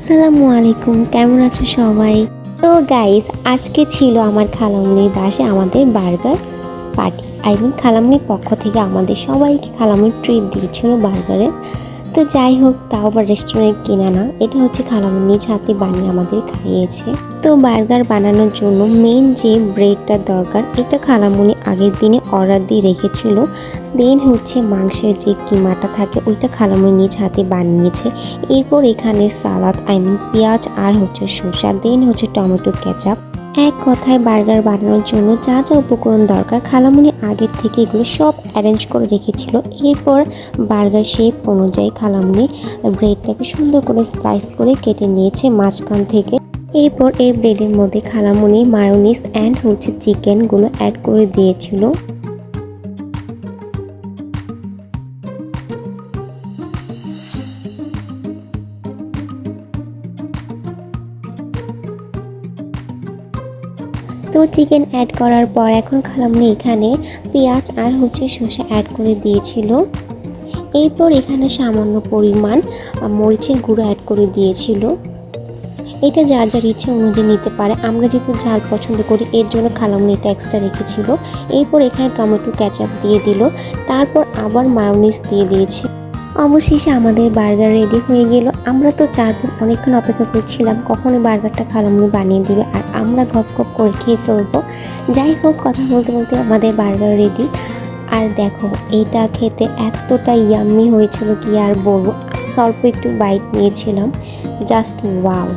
আসসালামু আলাইকুম, কেমন আছো সবাই? তো গাইস আজকে ছিল আমার খালামুনির বাসে আমাদের বার্গার পার্টি। আই মিন খালামুনির পক্ষ থেকে আমাদের সবাইকে খালামুনি ট্রিট দিয়েছিল বার্গারের তো যাই হোক, তাও আবার রেস্টুরেন্ট কিনা না। এটা হচ্ছে খালামুনি নিজ হাতে বানিয়ে আমাদের খাইয়েছে। তো বার্গার বানানোর জন্য মেন যে ব্রেডটা দরকার, এটা খালামুনি আগের দিনে অর্ডার দিয়ে রেখেছিল। দেন হচ্ছে মাংসের যে কিমাটা থাকে, ওইটা খালামুনি নিজ হাতে বানিয়েছে। এরপর এখানে সালাদ, আই মিন পেঁয়াজ আর হচ্ছে শসা দেন হচ্ছে টমেটো কেচাপ। এক কথায় বার্গার বানানোর জন্য যা যা উপকরণ দরকার খালামুনি আগের থেকে এগুলো সব অ্যারেঞ্জ করে রেখেছিল। এরপর বার্গার শেপ অনুযায়ী খালামুনি ব্রেডটাকে সুন্দর করে স্লাইস করে কেটে নিয়েছে মাঝখান থেকে। এরপর এই ব্রেডের মধ্যে খালামুনি মায়োনিস অ্যান্ড হচ্ছে চিকেনগুলো অ্যাড করে দিয়েছিল। তো চিকেন অ্যাড করার পর এখন খালামনি এখানে পেঁয়াজ আর হচ্ছে শসা অ্যাড করে দিয়েছিল। এরপর এখানে সামান্য পরিমাণ মরিচের গুঁড়ো অ্যাড করে দিয়েছিল। এটা যার যার ইচ্ছে অনুযায়ী নিতে পারে। আমরা যেহেতু ঝাল পছন্দ করি, এর জন্য খালামনি এটা এক্সট্রা রেখেছিল। এরপর এখানে টমেটো ক্যাচাপ দিয়ে দিল। তারপর আবার মায়োনিজ দিয়ে দিয়েছে। অবশেষে আমাদের বার্গার রেডি হয়ে গেল। আমরা তো চার বোন অনেকক্ষণ অপেক্ষা করছিলাম কখনই বার্গারটা খালামনি বানিয়ে দিবে আর আমরা গপ গপ করে খেয়ে ফেলব। যাই হোক, কথা বলতে বলতে আমাদের বার্গার রেডি আর দেখো এইটা খেতে এতটা ইয়াম্মি হয়েছিল কি আর বলব। অল্প একটু বাইট নিয়েছিলাম। Just wow